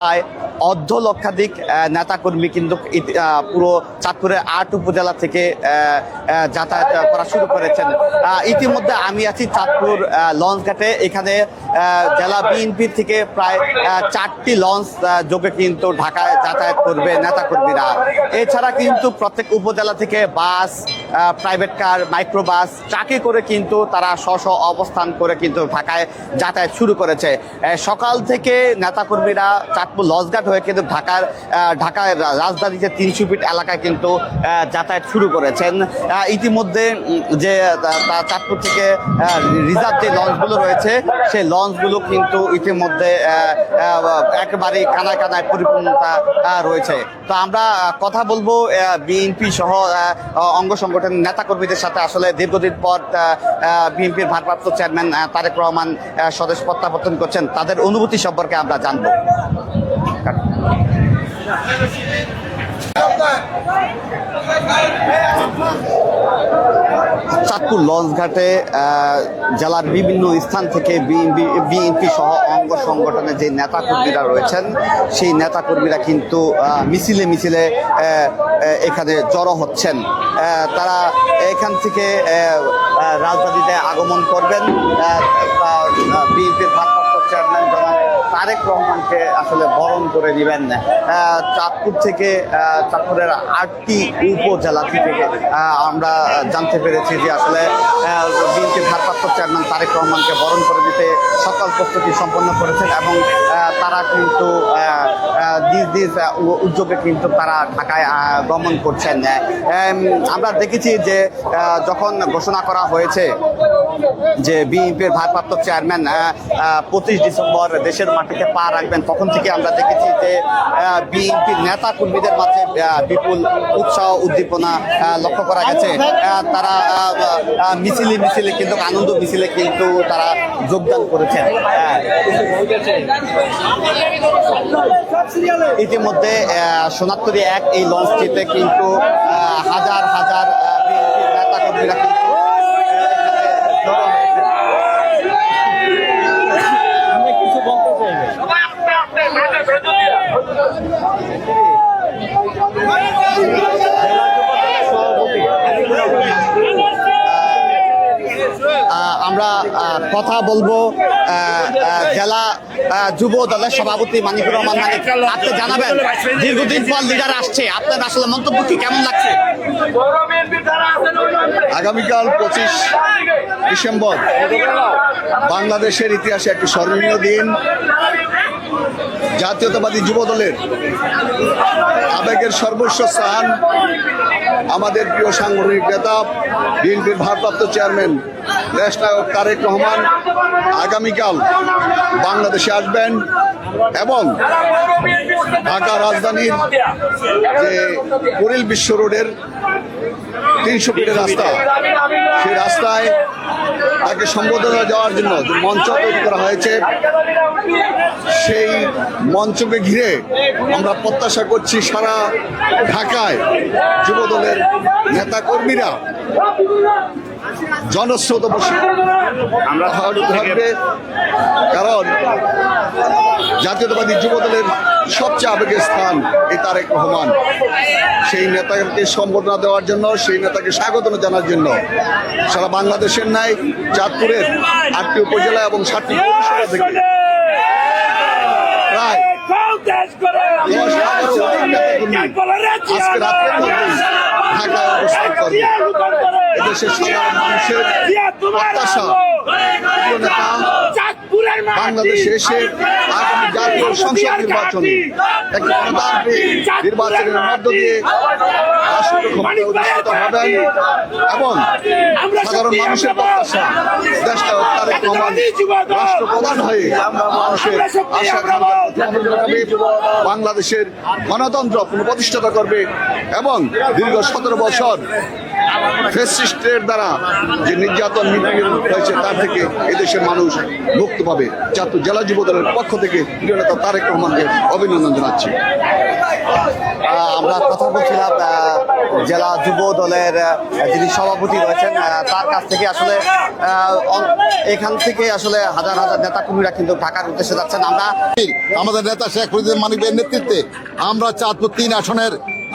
প্রায় অর্ধ লক্ষাধিক নেতাকর্মী কিন্তু পুরো চাঁদপুরের আট উপজেলা থেকে যাতায়াত করা শুরু করেছেন। ইতিমধ্যে আমি আছি চাঁদপুর আহ, লঞ্চ ঘাটে। এখানে জেলা বিএনপি থেকে প্রায় চারটি লঞ্চ যোগে কিন্তু ঢাকায় যাতায়াত করবে নেতাকর্মীরা। এছাড়া কিন্তু প্রত্যেক উপজেলা থেকে বাস প্রাইভেট কার মাইক্রো বাস ট্রাকে করে কিন্তু তারা স্ব স্ব অবস্থান করে কিন্তু ঢাকায় যাতায়াত শুরু করেছে। সকাল থেকে নেতাকর্মীরা চাঁদপুর লঞ্চঘাট হয়ে কিন্তু ঢাকার আহ, ঢাকায় রা- রাজধানীতে তিনশো ফিট এলাকায় কিন্তু যাতায়াত শুরু করেছেন। ইতিমধ্যে যে চাঁদপুর থেকে রিজার্ভ যে লঞ্চগুলো রয়েছে সেই লঞ্চগুলো কিন্তু ইতিমধ্যে একেবারেই কানায় কানায় পরিপূর্ণতা রয়েছে। তো আমরা কথা বলব বিএনপি সহ অঙ্গ সংগঠনের নেতাকর্মীদের সাথে। আসলে দীর্ঘদিন পর বিএনপির ভারপ্রাপ্ত চেয়ারম্যান তারেক রহমান স্বদেশ প্রত্যাবর্তন করছেন। তাদের অনুভূতি সম্পর্কে আমরা জানব। চাঁদপুর লঞ্চ ঘাটে আহ, জেলার বিভিন্ন স্থান থেকে বিএনপি সহ অঙ্গ সংগঠনের যে নেতাকর্মীরা রয়েছেন সেই নেতাকর্মীরা কিন্তু মিছিলে মিছিলে এখানে জড়ো হচ্ছেন। তারা এখান থেকে রাজধানীতে আগমন করবেন। বিএনপির জনাব তারেক রহমানকে আসলে বরণ করে আহ, চাঁদপুর থেকে চাঁদপুরের আটটি উপজেলা থেকে আমরা জানতে পেরেছি যে আসলে বিএনপির ভারপ্রাপ্ত চেয়ারম্যান তারেক রহমানকে বরণ করে দিতে সকল প্রস্তুতি সম্পন্ন করেছেন এবং তারা কিন্তু নিজ নিজ উদ্যোগে কিন্তু তারা ঢাকায় গমন করছেন। আমরা দেখেছি যে যখন ঘোষণা করা হয়েছে যে বিএনপির ভারপ্রাপ্ত চেয়ারম্যান পঁচিশ ডিসেম্বর দেশের মাটিতে পা রাখবেন, তখন থেকে আমরা দেখেছি যে বিএনপির নেতা কর্মীদের মাঝে বিপুল উৎসাহ, উদ্দীপনা লক্ষ্য করা গেছে। তারা মিছিলে মিছিলে কিন্তু, আনন্দ মিছিলে কিন্তু তারা যোগদান করেছেন। ইতিমধ্যে সোনাত্তরী এক এই লঞ্চটিতে কিন্তু হাজার হাজার নেতা কর্মীরা কিন্তু আহ, এখানে জড়ো হয়েছেন। আমরা কিছু বলতে চাইবে আহ, আমরা কথা বলব জেলা যুব দলের সভাপতি মানিকুর রহমান মানিক আপনি জানাবেন, দীর্ঘদিন পর লিডার আসছে। আপনার আসলে মন্তব্য কি, কেমন লাগছে? আগামীকাল পঁচিশ ডিসেম্বর বাংলাদেশের ইতিহাসে একটি স্মরণীয় দিন। জাতীয়তাবাদী যুব দলের আবেগের সর্বস্ব স্থান আমাদের প্রিয় সাংগঠনিক নেতা, বিএনপির ভারপ্রাপ্ত চেয়ারম্যান, দেশ নায়ক তারেক রহমান আগামীকাল বাংলাদেশে আসবেন এবং ঢাকা রাজধানীর যে কুড়িল বিশ্ব রোডের তিনশো ফিটের রাস্তা। সেই রাস্তায় তাকে সম্বোধনা দেওয়ার জন্য যে মঞ্চ তৈরি করা হয়েছে, সেই মঞ্চকে ঘিরে আমরা প্রত্যাশা করছি সারা ঢাকায় যুবদলের নেতাকর্মীরা জনস্রোত বসে। আমরা থাকবে কারণ জাতীয়তাবাদী যুবদলের সবচেয়ে আবেগের স্থান এই তারেক রহমান। সেই নেতাকে সম্বোধনা দেওয়ার জন্য সেই নেতাকে স্বাগত জানার জন্য সারা বাংলাদেশের নাই চাঁদপুরের আটটি উপজেলা এবং সাতটি পৌরসভা থেকে প্রায় আজকে রাত্রের মধ্যেই ঢাকায় অবস্থান করবে এদেশের সাধারণ মানুষের প্রত্যাশা বাংলাদেশে এসে জাতীয় সংসদ নির্বাচনে একটি গণতান্ত্রিক নির্বাচনের মধ্য দিয়ে রাষ্ট্র ক্ষমতায় অধিষ্ঠিত হবেন এবং সাধারণ মানুষের প্রত্যাশা দেশটা তারেক রহমান রাষ্ট্রপ্রধান হয়ে মানুষের আশা বাংলাদেশের গণতন্ত্র পুনঃপ্রতিষ্ঠাতা করবে এবং দীর্ঘ সতেরো বছর ফেসিস্টের দ্বারা যে নির্যাতন নিপীড়ন হয়েছে তার থেকে এদেশের মানুষ মুক্তি পাবে। চাঁদপুর জেলা যুব দলের পক্ষ থেকে প্রিয় নেতা তারেক রহমানকে অভিনন্দন জানাচ্ছি। আমরা কথা বলছিলাম জেলা যুব দলের যিনি সভাপতি রয়েছেন আহ, তার কাছ থেকে আসলে আহ, এখান থেকে আসলে হাজার হাজার নেতা কর্মীরা কিন্তু ঢাকার উদ্দেশ্যে যাচ্ছেন। আমরা আমাদের নেতা শেখ ফরিদুর মানিকের নেতৃত্বে আমরা চাঁদপুর তিন আসনের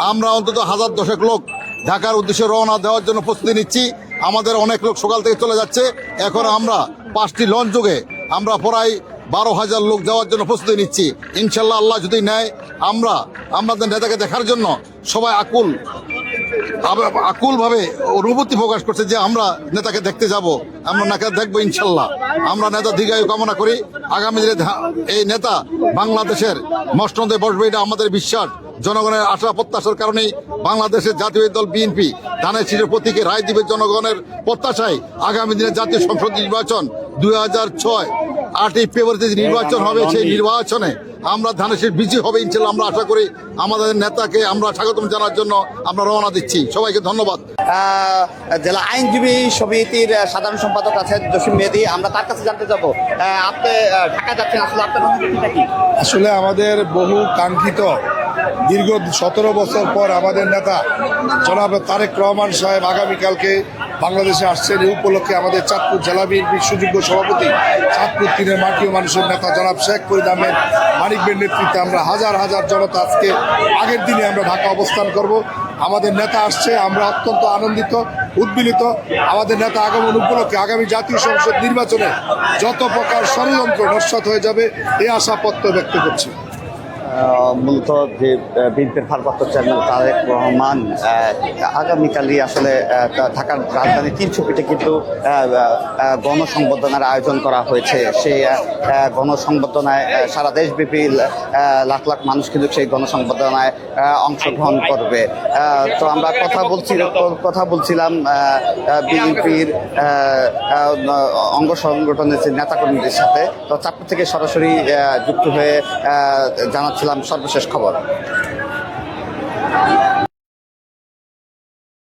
আমরা অন্তত হাজার দশেক লোক ঢাকার উদ্দেশ্যে রওনা দেওয়ার জন্য প্রস্তুতি নিচ্ছি। আমাদের অনেক লোক সকাল থেকে চলে যাচ্ছে। এখন আমরা পাঁচটি লঞ্চ যোগে আমরা প্রায় বারো হাজার লোক যাওয়ার জন্য প্রস্তুতি নিচ্ছি। ইনশাল্লাহ আল্লাহ যদি নেয়, আমরা, আমাদের নেতাকে দেখার জন্য সবাই আকুল আকুল ভাবে অনুভূতি প্রকাশ করছে যে আমরা নেতাকে দেখতে যাব। আমরা নেতা দেখব ইনশাল্লাহ। আমরা নেতা দীর্ঘায়ু কামনা করি। আগামী দিনে এই নেতা বাংলাদেশের মসনদে বসবে, এটা আমাদের বিশ্বাস। জনগণের আশা প্রত্যাশার কারণেই বাংলাদেশের জাতীয় দল বিএনপি ধানের শীষের প্রতীকে রায় দিবে জনগণের প্রত্যাশায় আগামী দিনে জাতীয় সংসদ নির্বাচন দুই হাজার ছয়। আটই ফেব্রুয়ারিতে যে নির্বাচন হবে সেই নির্বাচনে আমরা ধানের শীষ বিজয়ী হবে ইনশাল্লাহ আমরা আশা করি আমাদের নেতাকে আমরা স্বাগতম জানার জন্য আমরা রওনা দিচ্ছি। সবাইকে ধন্যবাদ। জেলা আইনজীবী সমিতির সাধারণ সম্পাদক আছেন জসিম মেহেদি। আমরা তার কাছে জানতে যাব আপনি ঢাকা যাচ্ছেন আসলে আপনার অনুভূতিটা কি? আসলে আমাদের বহু কাঙ্ক্ষিত দীর্ঘ সতেরো বছর পর আমাদের নেতা জনাব তারেক রহমান সাহেব আগামীকালকে বাংলাদেশে আসছেন। এই উপলক্ষে আমাদের চাঁদপুর জেলা বিএনপির সুযোগ্য সভাপতি, চাঁদপুর তিনের মাটি ও মানুষের নেতা জনাব শেখ ফরিদ আহমেদ মানিকবের নেতৃত্বে আমরা হাজার হাজার জনতা আজকে আগের দিনে আমরা ঢাকা অবস্থান করব। আমাদের নেতা আসছে, আমরা অত্যন্ত আনন্দিত, উদ্বিলিত। আমাদের নেতা আগমন উপলক্ষে আগামী জাতীয় সংসদ নির্বাচনে যত প্রকার ষড়যন্ত্র নস্বাত হয়ে যাবে এই আশাপত্র ব্যক্ত করছি। মূলত যে বিএনপির ভারপ্রাপ্ত চেয়ারম্যান তারেক রহমান আগামীকালই আসলে ঢাকার রাজধানী তিনশোপিটে কিন্তু গণসংবর্ধনার আয়োজন করা হয়েছে। সেই গণসংবর্ধনায় সারা দেশব্যাপী লাখ লাখ মানুষ কিন্তু সেই গণসংবর্ধনায় অংশগ্রহণ করবে। তো আমরা কথা বলছি কথা বলছিলাম বিএনপির অঙ্গ সংগঠনের নেতাকর্মীদের সাথে। তো চাঁদপুর থেকে সরাসরি যুক্ত হয়ে আহ, জানাচ্ছিলাম সর্বশেষ খবর।